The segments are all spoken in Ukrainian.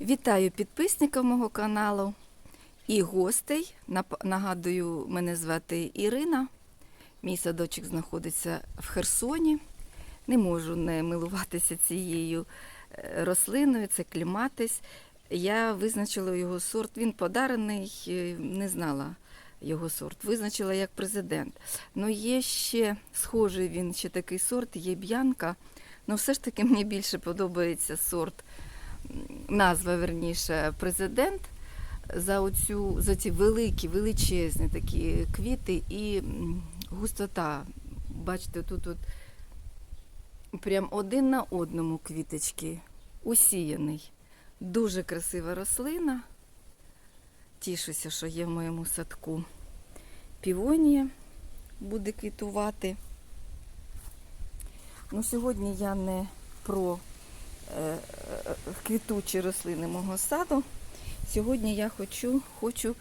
Вітаю підписників мого каналу і гостей. Нагадую, мене звати Ірина. Мій садочок знаходиться в Херсоні. Не можу не милуватися цією е, рослиною, це кліматис. Я визначила його сорт. Він подарений, е, не знала його сорт. Визначила як президент. Ну, є ще схожий він ще такий сорт, є б'янка. Ну, все ж таки мені більше подобається сорт назва верніше президент за оцю за ці великі, величезні такі квіти і густота. Бачите, тут от прям один на одному квіточки, усіяний. Дуже красива рослина. Тішуся, що є в моєму садку. Півонія буде квітувати. Ну, сьогодні я не про квітучі рослини мого саду. Сьогодні я хочу, хочу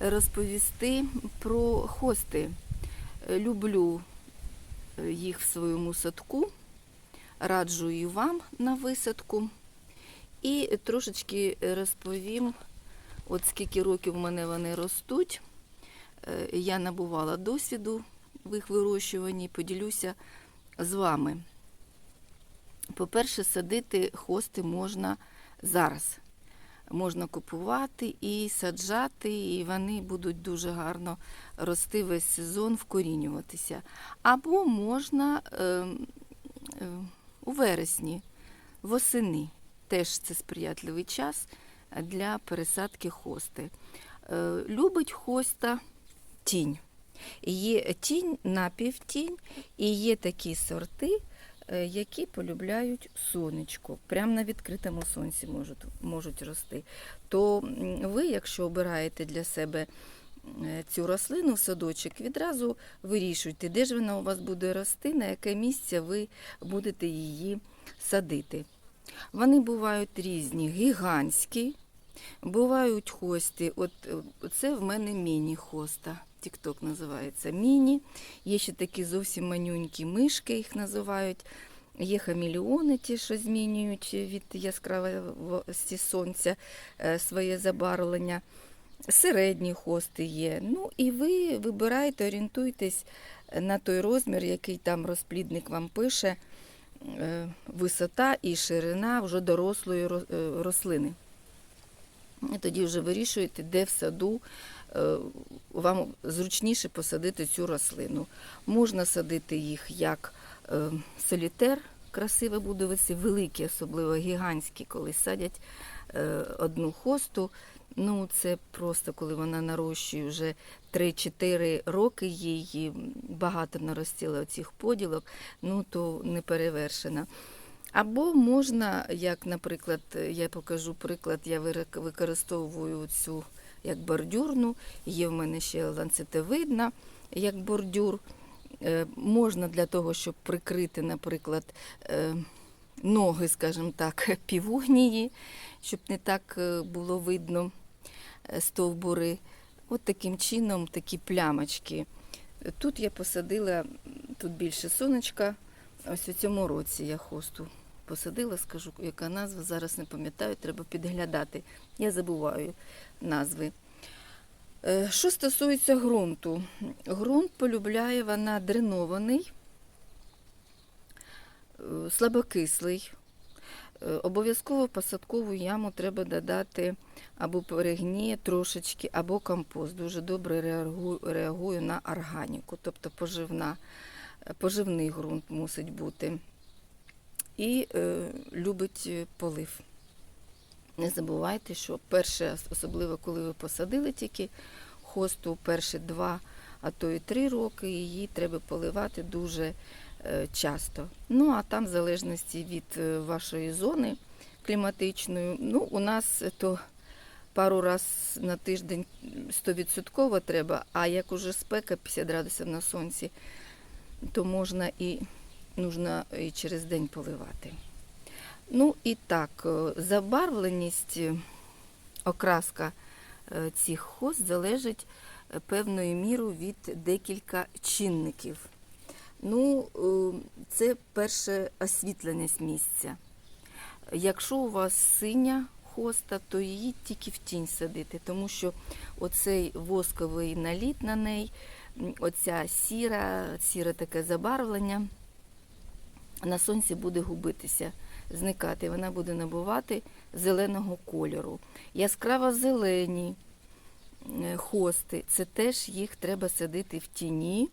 розповісти про хости. Е, Люблю е, їх в своєму садку, раджу і вам на висадку. І трошечки розповім, от скільки років в мене вони ростуть. Е, Я набувала досвіду в їх вирощуванні, поділюся з вами. По-перше, садити хости можна зараз. Можна купувати і саджати, і вони будуть дуже гарно рости весь сезон, вкорінюватися. Або можна е, е, у вересні, восени. Теж це сприятливий час для пересадки хости. Е, любить хоста тінь. Є тінь, напівтінь, і є такі сорти, які полюбляють сонечко, прямо на відкритому сонці можуть, можуть рости. То ви, якщо обираєте для себе е, цю рослину в садочок, відразу вирішуйте, де ж вона у вас буде рости, на яке місце ви будете її садити. Вони бувають різні, гігантські, бувають хости. От е, це в мене міні-хоста. Тікток називається міні. Є ще такі зовсім манюнькі мишки, їх називають. Є хаміліони, ті, що змінюють від яскравості сонця е, своє забарвлення. Середні хости є. Ну і ви вибираєте, орієнтуйтесь на той розмір, який там розплідник вам пише, е, висота і ширина вже дорослої е, рослини. Тоді вже вирішуєте, де в саду е, вам зручніше посадити цю рослину. Можна садити їх як е, солітер, красиво буде вести, великі, особливо гігантські, коли садять е, одну хосту. Ну, це просто коли вона нарощує вже 3-4 роки, їй багато наростіло цих поділок, ну то не перевершена. Або можна, як, наприклад, я покажу приклад, я використовую цю як бордюрну, є в мене ще ланцетовидна, як бордюр. Е, Можна для того, щоб прикрити, наприклад, е, ноги, скажімо так, півогнії, щоб не так е, було видно стовбури. От таким чином такі плямочки. Тут я посадила, тут більше сонечка. Ось у цьому році я хосту посадила, скажу, яка назва, зараз не пам'ятаю, треба підглядати. Я забуваю назви. Е, Що стосується ґрунту, ґрунт полюбляє вона дренований, е, слабокислий. Е, Обов'язково посадкову яму треба додати або перегніє трошечки, або компост. Дуже добре реагую на органіку, тобто поживна, поживний ґрунт мусить бути. І е, любить е, полив. Не забувайте, що перше, особливо коли ви посадили тільки хосту, перші два, а то і три роки, її треба поливати дуже е, часто. Ну, а там, в залежності від вашої зони кліматичної, ну, у нас то пару раз на тиждень 100% треба, а як уже спека 50 градусів на сонці, то можна і, нужно і через день поливати. Ну і так, е, забарвленість, е, окраска е, цих хост залежить певною мірою від декілька чинників. Ну, це перше освітленість місця. Якщо у вас синя хоста, то її тільки в тінь садити, тому що оцей восковий наліт на неї, оця сіра, сіре таке забарвлення на сонці буде губитися, зникати. Вона буде набувати зеленого кольору. Яскраво зелені е, хости, це теж їх треба садити в тіні,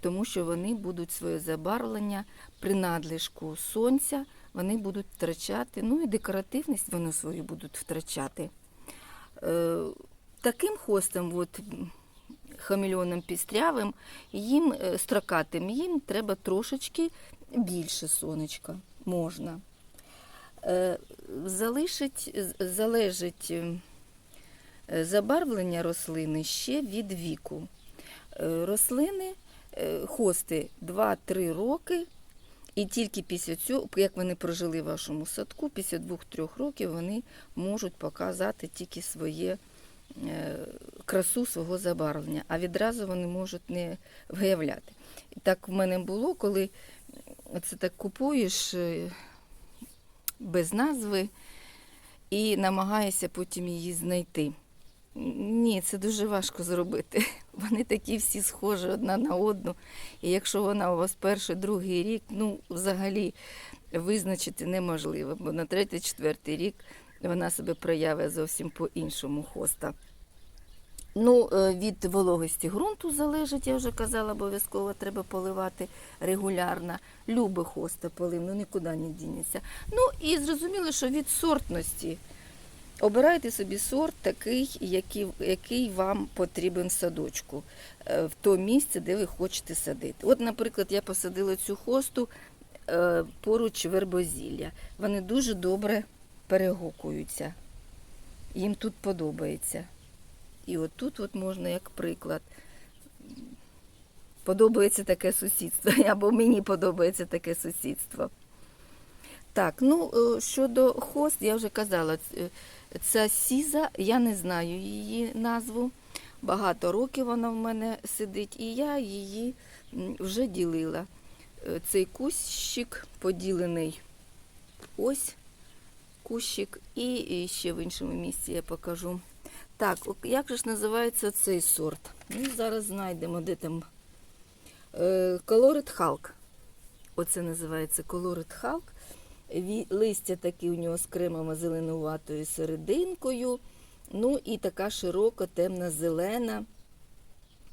тому що вони будуть своє забарвлення при надлишку сонця, вони будуть втрачати, ну і декоративність вони свою будуть втрачати. Е, Таким хостом, от, м, пістрявим, їм е, строкатим, їм треба трошечки більше сонечка можна. Е, Залишить, залежить е, е, забарвлення рослини ще від віку. Е, Рослини, е, хости 2-3 роки, і тільки після цього, як вони прожили в вашому садку, після 2-3 років вони можуть показати тільки своє красу свого забарвлення, а відразу вони можуть не виявляти. Так в мене було, коли це так купуєш е, без назви і намагаєшся потім її знайти. Ні, це дуже важко зробити. Вони такі всі схожі одна на одну. І якщо вона у вас перший, другий рік, ну взагалі визначити неможливо, бо на третій, четвертий рік вона себе проявить зовсім по-іншому хоста. Ну, е, від вологості ґрунту залежить, я вже казала, обов'язково треба поливати регулярно. Любе хоста полив, ну нікуди не дінеться. Ну і зрозуміло, що від сортності. Обирайте собі сорт такий, який, який вам потрібен в садочку, е, в то місце, де ви хочете садити. От, наприклад, я посадила цю хосту е, поруч вербозілля. Вони дуже добре перегукуються. Їм тут подобається. І от тут от можна як приклад. Подобається таке сусідство, або мені подобається таке сусідство. Так, ну е, щодо хост, я вже казала, ц- ця сіза, я не знаю її назву. Багато років вона в мене сидить, і я її вже ділила. Е, Цей кущик поділений ось кущик, і ще в іншому місці я покажу. Так, як же ж називається цей сорт? Ну, зараз знайдемо, де там. Е, Colored Hulk. Оце називається Hulk. Ві- Листя такі у нього з кремово зеленуватою серединкою. Ну і така широка, темна зелена,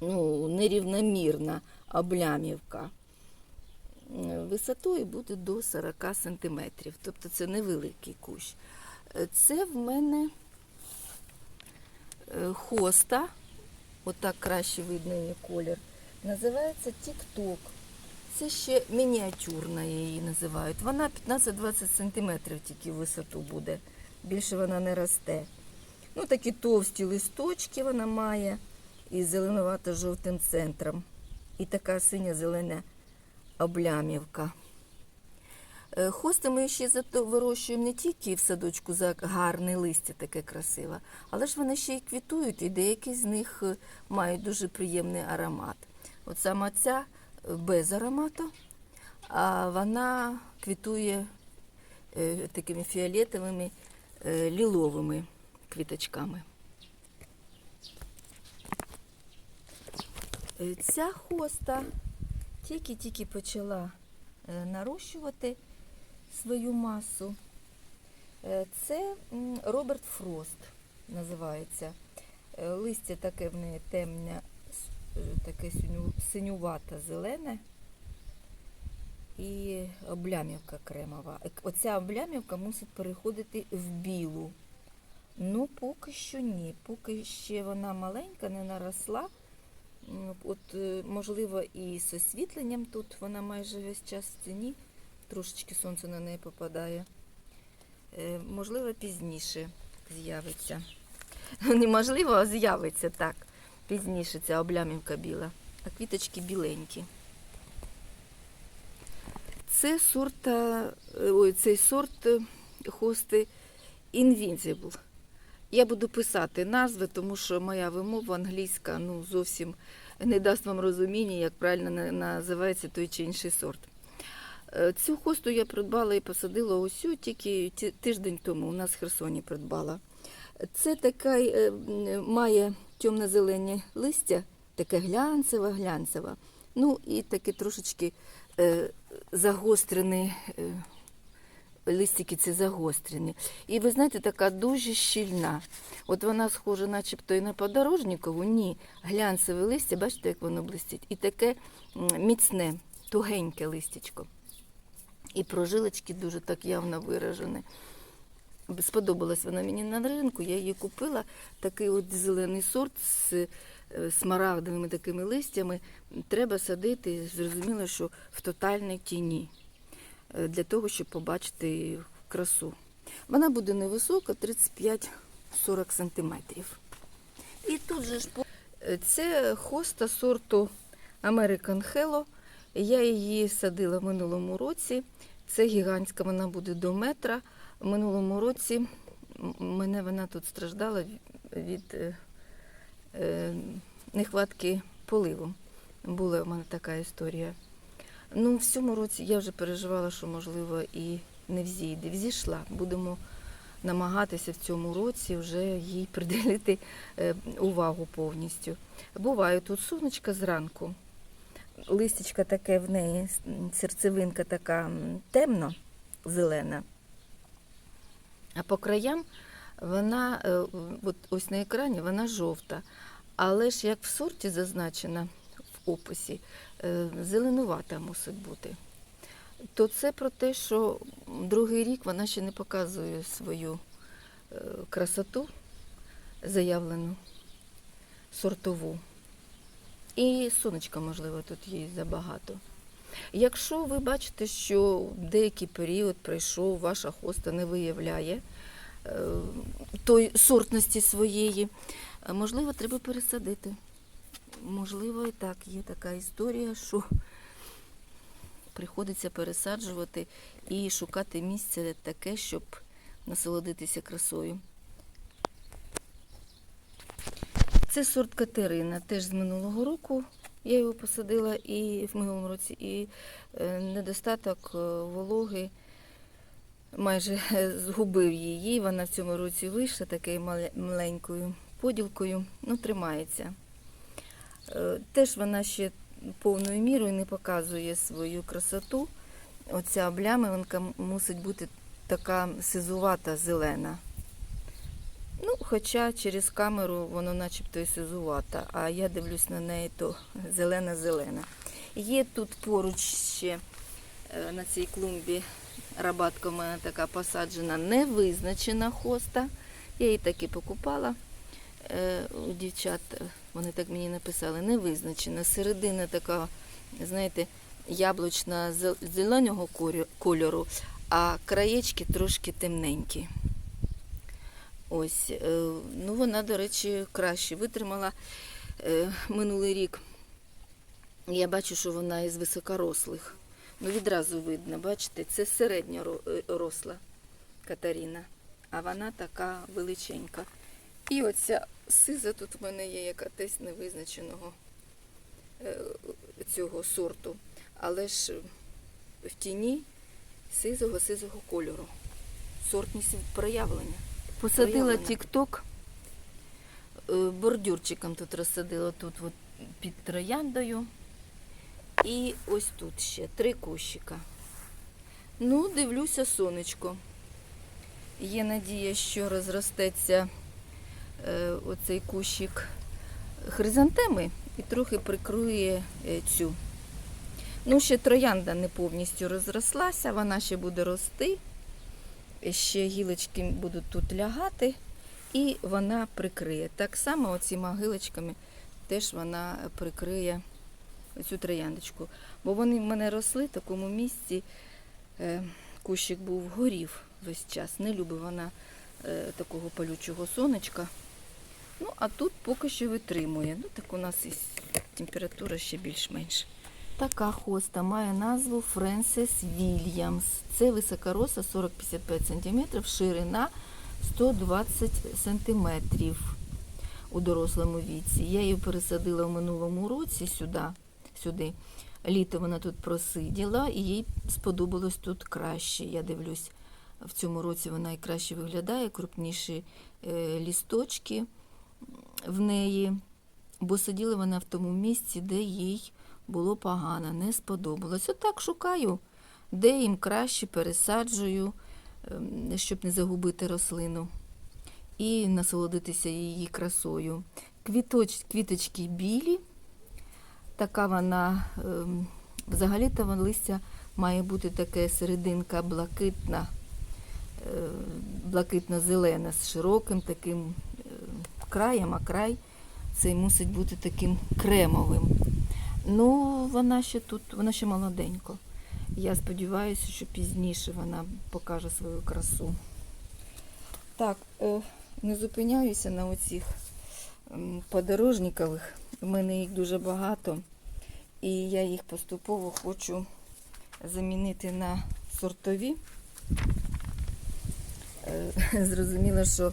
ну, нерівномірна облямівка. Е, Висотою буде до 40 см. Тобто це невеликий кущ. Е, Це в мене е, хоста, отак краще видно її колір. Називається Тік-Ток. Це ще мініатюрна її називають. Вона 15-20 см тільки в висоту буде. Більше вона не росте. Ну, такі товсті листочки вона має із зеленувато-жовтим центром. І така синя-зелена облямівка. Е, Хости ми ще зато вирощуємо не тільки в садочку за гарне листя таке красиве, але ж вони ще й квітують, і деякі з них е, мають дуже приємний аромат. От саме ця е, без аромату, а вона квітує такими фіолетовими ліловими квіточками. Ця хоста тільки-тільки почала нарощувати свою масу. Е, Це Роберт Фрост називається. Е, Листя таке в неї темне, е, таке синю- синювате зелене і облямівка кремова. Оця облямівка мусить переходити в білу. Ну, поки що ні. Поки ще вона маленька, не наросла. От, можливо, і з освітленням тут вона майже весь час в тіні, трошечки сонце на неї попадає. Е, Можливо, пізніше з'явиться. Неможливо, а з'явиться так. Пізніше ця облямівка біла, а квіточки біленькі. Це сорт, е, ой, цей сорт е, хости Invincible. Я буду писати назви, тому що моя вимова англійська ну, зовсім не дасть вам розуміння, як правильно на- називається той чи інший сорт. Е, Цю хосту я придбала і посадила ось тільки тиждень тому. У нас в Херсоні придбала. Це така е, має темно-зелені листя, таке глянцеве, глянцеве. Ну і таке трошечки е, загострені. Листики ці загострені. І ви знаєте, така дуже щільна. От вона схожа, начебто, і на подорожникову. Ні, глянцеве листя, бачите, як воно блистить. І таке міцне, тугеньке листячко. І прожилочки дуже так явно виражені. Сподобалась вона мені на ринку, я її купила. Такий от зелений сорт з е, смарагдовими такими листями. Треба садити, зрозуміло, що в тотальній тіні е, для того, щоб побачити красу. Вона буде невисока, 35-40 сантиметрів. І тут же ж Е, це хоста сорту American Hello. Я її садила в минулому році. Це гігантська, вона буде до метра. В минулому році мене вона тут страждала від- е, е, нехватки поливу. Була в мене така історія. Ну, в цьому році я вже переживала, що, можливо, і не взійде. Взійшла. Будемо намагатися в цьому році вже їй приділити е, увагу повністю. Буває тут сонечка зранку. Листячка таке в неї, серцевинка така темно-зелена. А по краям вона, е, от ось на екрані, вона жовта. Але ж як в сорті зазначено в описі, е, зеленувата мусить бути. То це про те, що другий рік вона ще не показує свою е, красоту заявлену, сортову. І сонечка, можливо, тут їй забагато. Якщо ви бачите, що деякий період пройшов, ваша хоста не виявляє е, той сортності своєї, е, можливо, треба пересадити. Можливо, і так, є така історія, що приходиться пересаджувати і шукати місце таке, щоб насолодитися красою. Це сорт Катерина, теж з минулого року. Я його посадила і в минулому році, і е, недостаток е, вологи майже е, згубив її. Вона в цьому році вийшла такою маленькою поділкою, ну, тримається. Теж вона ще повною мірою не показує свою красоту. Оця облямиванка мусить бути така сизувата зелена. Хоча через камеру воно начебто і сизувата, а я дивлюсь на неї, то зелена-зелена. Є тут поруч ще е, на цій клумбі рабатка в мене така посаджена, невизначена хоста. Я її таки покупала е, у дівчат. е, Вони так мені написали, невизначена. Середина така, знаєте, яблучна зел- зеленого кольору, а краєчки трошки темненькі. Ось, е, ну вона, до речі, краще витримала е, минулий рік. Я бачу, що вона із високорослих. Ну, відразу видно, бачите, це середньоросла Катаріна, а вона така величенька. І оця сиза тут в мене є, яка десь невизначеного е, цього сорту. Але ж в тіні сизого-сизого кольору. Сортність проявлення. Посадила тік-ток, е, бордюрчиком тут розсадила, тут от під трояндою. І ось тут ще три кущика. Ну, дивлюся сонечко. Є надія, що розростеться е, оцей кущик хризантеми і трохи прикриє е, цю. Ну, ще троянда не повністю розрослася, вона ще буде рости. Ще гілочки будуть тут лягати, і вона прикриє. Так само оціма гілочками теж вона прикриє цю трояндочку. Бо вони в мене росли в такому місці. Е, Кущик був горів весь час. Не любить вона е, такого палючого сонечка. Ну, а тут поки що витримує. Ну, так у нас і температура ще більш-менш. Така хоста має назву Френсис Вільямс. Це високороса 40-55 см, ширина 120 см у дорослому віці. Я її пересадила в минулому році сюди. сюди. Літо вона тут просиділа і їй сподобалось тут краще. Я дивлюсь, в цьому році вона і краще виглядає, крупніші е, лісточки в неї, бо сиділа вона в тому місці, де їй було погано, не сподобалось. Отак шукаю, де їм краще пересаджую, ем, щоб не загубити рослину і насолодитися її красою. Квіточ, квіточки білі, така вона, ем, взагалі-то листя має бути таке серединка блакитна, е, блакитно-зелена з широким таким е, краєм, а край цей мусить бути таким кремовим. Ну, вона ще тут, вона ще молоденько. Я сподіваюся, що пізніше вона покаже свою красу. Так, е, не зупиняюся на оцих подорожникових. У мене їх дуже багато. І я їх поступово хочу замінити на сортові. Е, Зрозуміло, що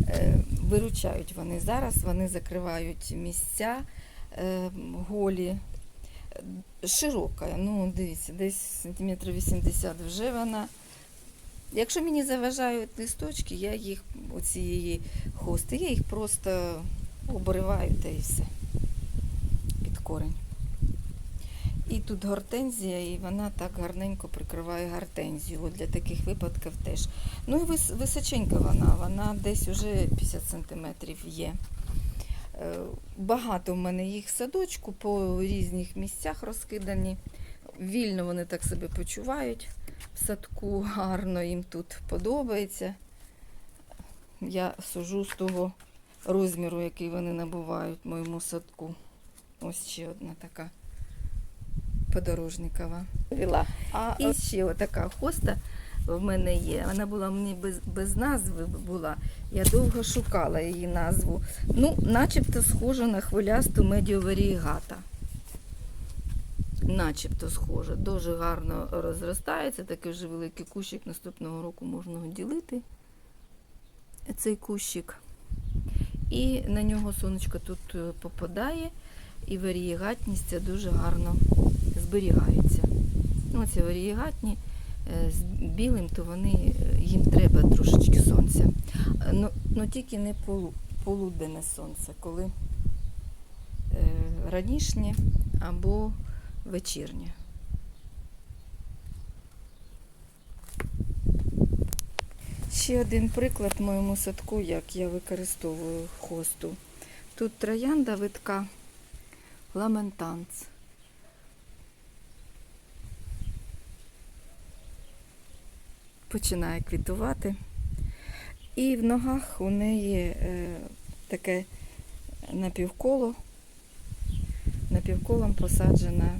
е, виручають вони зараз, вони закривають місця голі. Е, Широка, ну дивіться, десь сантиметрів 80 вже вона. Якщо мені заважають листочки, я їх, оцієї хости, я їх просто обриваю та і все під корень. І тут гортензія, і вона так гарненько прикриває гортензію. От для таких випадків теж. Ну і вис, височенька вона, вона десь уже 50 сантиметрів є. Багато в мене їх в садочку по різних місцях розкидані. Вільно вони так себе почувають в садку, гарно їм тут подобається. Я сужу з того розміру, який вони набувають в моєму садку. Ось ще одна така подорожникова. А І ще отака хоста в мене є. Вона була мені без, без назви була. Я довго шукала її назву. Ну, начебто схожа на хвилясту медіоварігата. Начебто схожа. Дуже гарно розростається. Такий вже великий кущик. Наступного року можна ділити. Цей кущик. І на нього сонечко тут е, попадає, і варієгатність дуже гарно зберігається. Ну, ці варієгатні з білим, то вони, е, їм треба трошечки сонця. Е, Ну, ну тільки не полу, полуденне сонце, коли е, ранішнє або вечірнє. Ще один приклад в моєму садку, як я використовую хосту. Тут троянда витка ламентанц. Починає квітувати. І в ногах у неї е, таке напівколо, напівколом посаджена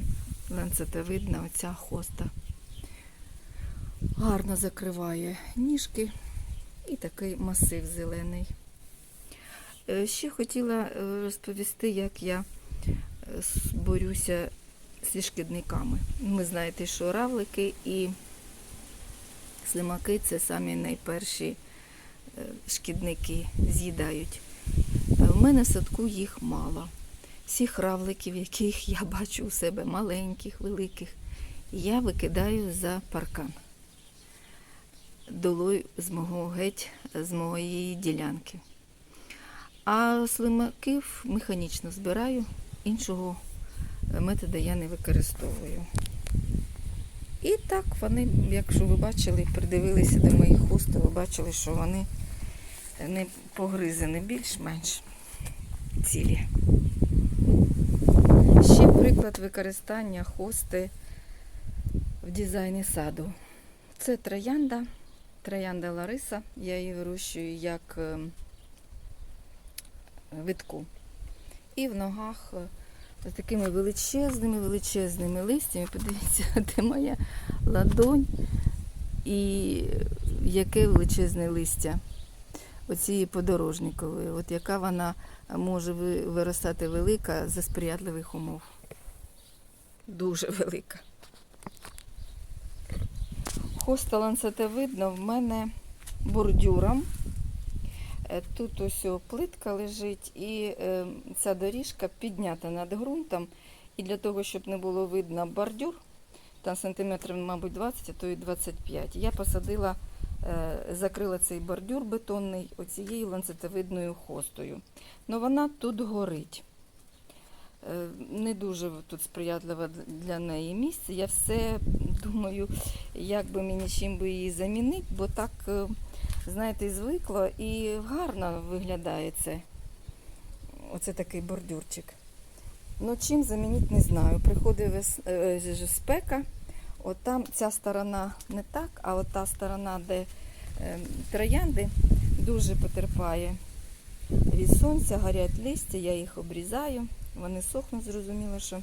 ланцетовидна оця хоста. Гарно закриває ніжки і такий масив зелений. Е, Ще хотіла е, розповісти, як я борюся зі шкідниками. Ви знаєте, що равлики і слимаки це самі найперші е, шкідники з'їдають. В мене в садку їх мало. Всіх равликів, яких я бачу у себе, маленьких, великих, я викидаю за паркан. Долой з мого геть, з моєї ділянки. А слимаків механічно збираю, іншого методу я не використовую. І так вони, якщо ви бачили, придивилися до моїх хуст, ви бачили, що вони не погризані більш-менш цілі. Ще приклад використання хости в дизайні саду. Це троянда, троянда Лариса. Я її вирощую як ем, витку. І в ногах з такими величезними, величезними листями. Подивіться, де моя ладонь і яке величезне листя оцієї подорожникової. От яка вона може виростати велика за сприятливих умов. Дуже велика. Хоста ланцетовидна в мене бордюром. Е, Тут ось плитка лежить, і е, ця доріжка піднята над ґрунтом, І для того, щоб не було видно бордюр, там сантиметрів, мабуть, 20, а то і 25, я посадила, е, закрила цей бордюр бетонний оцією ланцетовидною хостою. Но вона тут горить. Не дуже тут сприятливе для неї місце. Я все думаю, як би мені чим би її замінити, бо так, знаєте, і звикла і гарно виглядає це. Оце такий бордюрчик. Ну, чим замінити, не знаю. Приходить вес... е, спека, от там ця сторона не так, а от та сторона, де е, троянди, дуже потерпає від сонця, горять листя, я їх обрізаю, вони сохнуть, зрозуміло, що.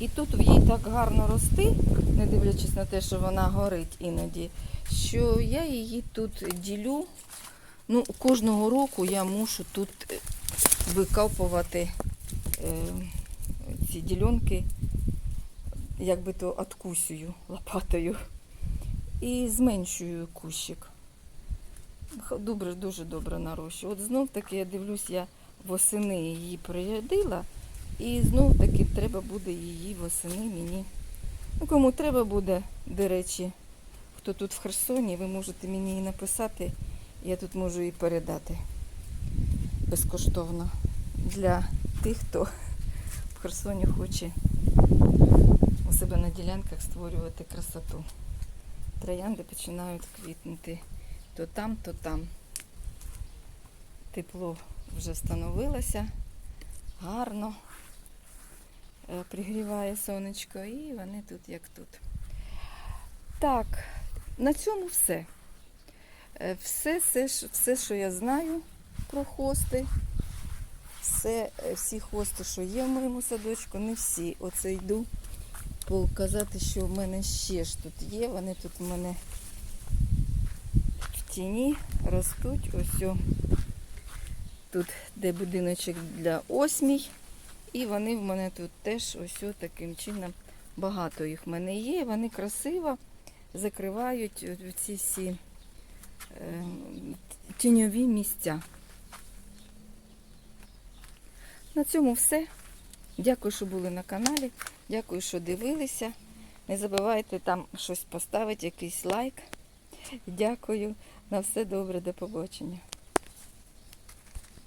І тут в їй так гарно рости, не дивлячись на те, що вона горить іноді, що я її тут ділю. Ну, кожного року я мушу тут е, викопувати е, ці ділянки, як би то откусюю лопатою і зменшую кущик. Добре, дуже добре нарощу. От знов таки я дивлюсь, я восени її прирядила, і знов таки треба буде її восени мені. Ну, кому треба буде, до речі, хто тут в Херсоні, ви можете мені її написати, я тут можу її передати безкоштовно для тих, хто в Херсоні хоче у себе на ділянках створювати красоту. Троянди починають квітнути то там, то там. Тепло вже встановилося, гарно пригріває сонечко, і вони тут як тут. Так, на цьому все. Е, Все, все, все, що я знаю про хости. Все, е, всі хости, що є в моєму садочку, не всі. Оце йду показати, що в мене ще ж тут є. Вони тут в мене в тіні ростуть. Ось тут, де будиночок для осмій. І вони в мене тут теж ось таким чином. Багато їх в мене є. Вони красиво закривають ці всі е, тіньові місця. На цьому все. Дякую, що були на каналі. Дякую, що дивилися. Не забувайте там щось поставити, якийсь лайк. Дякую. На все добре, до побачення.